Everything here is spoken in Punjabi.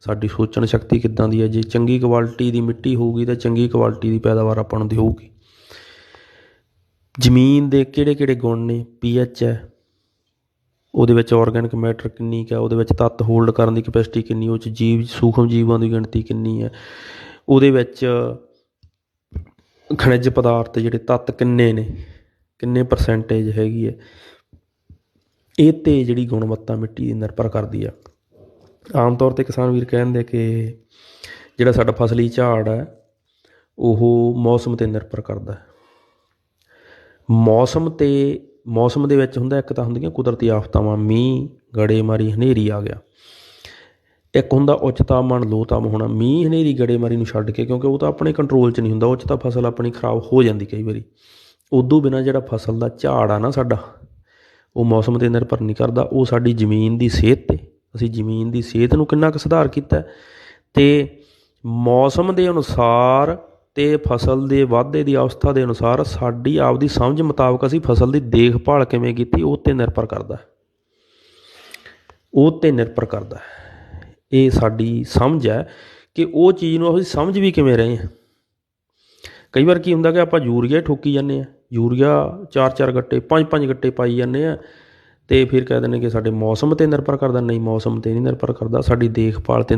ਸਾਡੀ ਸੋਚਣ ਸ਼ਕਤੀ ਕਿੱਦਾਂ ਦੀ ਹੈ? ਜੇ ਚੰਗੀ ਕੁਆਲਿਟੀ ਦੀ ਮਿੱਟੀ ਹੋਊਗੀ ਤਾਂ ਚੰਗੀ ਕੁਆਲਿਟੀ ਦੀ ਪੈਦਾਵਾਰ ਆਪਾਂ ਨੂੰ ਦੇਊਗੀ ਜ਼ਮੀਨ ਦੇ ਕਿਹੜੇ ਕਿਹੜੇ ਗੁਣ ਨੇ? ਪੀਐਚ ਹੈ, ਉਹਦੇ ਵਿੱਚ ਆਰਗੈਨਿਕ ਮੈਟਰ ਕਿੰਨੀ ਕੁ ਹੈ, ਉਹਦੇ ਵਿੱਚ ਤੱਤ ਹੋਲਡ ਕਰਨ ਦੀ ਕਪੈਸਿਟੀ ਕਿੰਨੀ ਉਹ 'ਚ ਜੀਵ, ਸੂਖਮ ਜੀਵਾਂ ਦੀ ਗਿਣਤੀ ਕਿੰਨੀ ਹੈ? ਉਹਦੇ ਵਿੱਚ ਖਣਿਜ ਪਦਾਰਥ ਜਿਹੜੇ ਤੱਤ ਕਿੰਨੇ ਨੇ? ਕਿੰਨੇ ਪਰਸੈਂਟੇਜ ਹੈਗੀ ਹੈ? ਇਹ 'ਤੇ ਜਿਹੜੀ ਗੁਣਵੱਤਾ ਮਿੱਟੀ ਦੀ ਨਿਰਭਰ ਕਰਦੀ ਆ। ਆਮ ਤੌਰ 'ਤੇ ਕਿਸਾਨ ਵੀਰ ਕਹਿੰਦੇ ਕਿ ਜਿਹੜਾ ਸਾਡਾ ਫਸਲੀ ਝਾੜ ਹੈ, ਉਹ ਮੌਸਮ 'ਤੇ ਨਿਰਭਰ ਕਰਦਾ ਮੌਸਮ ਤੇ, ਮੌਸਮ ਦੇ ਵਿੱਚ ਹੁੰਦਾ, ਇੱਕ ਤਾਂ ਹੁੰਦੀਆਂ ਕੁਦਰਤੀ ਆਫਤਾਵਾਂ, ਮੀਂਹ, ਗੜੇਮਾਰੀ, ਹਨੇਰੀ ਆ ਗਿਆ। ਇੱਕ ਹੁੰਦਾ ਉੱਚ ਤਾਪਮਾਨ ਲੋ ਤਾਪਮਾਨ ਹੋਣਾ, ਮੀਂਹ, ਹਨੇਰੀ, ਗੜੇਮਾਰੀ ਨੂੰ ਛੱਡ ਕੇ, ਕਿਉਂਕਿ ਉਹ ਤਾਂ ਆਪਣੇ ਕੰਟਰੋਲ 'ਚ ਨਹੀਂ ਹੁੰਦਾ ਉਹ 'ਚ ਤਾਂ ਫਸਲ ਆਪਣੀ ਖਰਾਬ ਹੋ ਜਾਂਦੀ ਕਈ ਵਾਰੀ। ਉਦੋਂ ਬਿਨਾ ਜਿਹੜਾ ਫਸਲ ਦਾ ਝਾੜ ਆ ਨਾ ਸਾਡਾ, ਉਹ ਮੌਸਮ ਤੇ ਨਿਰਭਰ ਨਹੀਂ ਕਰਦਾ, ਉਹ ਸਾਡੀ ਜ਼ਮੀਨ ਦੀ ਸਿਹਤ ਤੇ। ਅਸੀਂ ਜ਼ਮੀਨ ਦੀ ਸਿਹਤ ਨੂੰ ਕਿੰਨਾ ਕੁ ਸੁਧਾਰ ਕੀਤਾ ਹੈ ਤੇ ਮੌਸਮ ਦੇ ਅਨੁਸਾਰ ਤੇ ਫਸਲ ਦੇ ਵਾਧੇ ਦੀ ਅਵਸਥਾ ਦੇ ਅਨੁਸਾਰ ਸਾਡੀ ਆਪਦੀ ਸਮਝ ਮੁਤਾਬਕ ਅਸੀਂ ਫਸਲ ਦੀ ਦੇਖਭਾਲ ਕਿਵੇਂ ਕੀਤੀ ਉਹ ਤੇ ਨਿਰਭਰ ਕਰਦਾ ਉਹ ਤੇ ਨਿਰਭਰ ਕਰਦਾ ਇਹ ਸਾਡੀ ਸਮਝ ਹੈ ਕਿ ਉਹ ਚੀਜ਼ ਨੂੰ ਅਸੀਂ ਸਮਝ ਵੀ ਕਿਵੇਂ ਰਹੇ ਹਾਂ। ਕਈ ਵਾਰ ਕੀ ਹੁੰਦਾ ਕਿ ਆਪਾਂ ਯੂਰੀਆ ਹੀ ਠੋਕੀ ਜਾਂਦੇ ਆ ਯੂਰੀਆ ਚਾਰ ਚਾਰ ਗੱਟੇ, ਪੰਜ ਪੰਜ ਗੱਟੇ ਪਾਈ ਜਾਂਦੇ ਆ ਅਤੇ ਫਿਰ ਕਹਿ ਦਿੰਦੇ ਕਿ ਸਾਡੇ ਮੌਸਮ ਤੇ ਨਿਰਭਰ ਕਰਦਾ, ਨਹੀਂ ਮੌਸਮ ਤੇ ਨਹੀਂ ਨਿਰਭਰ ਕਰਦਾ, ਸਾਡੀ ਦੇਖਭਾਲ ਤੇ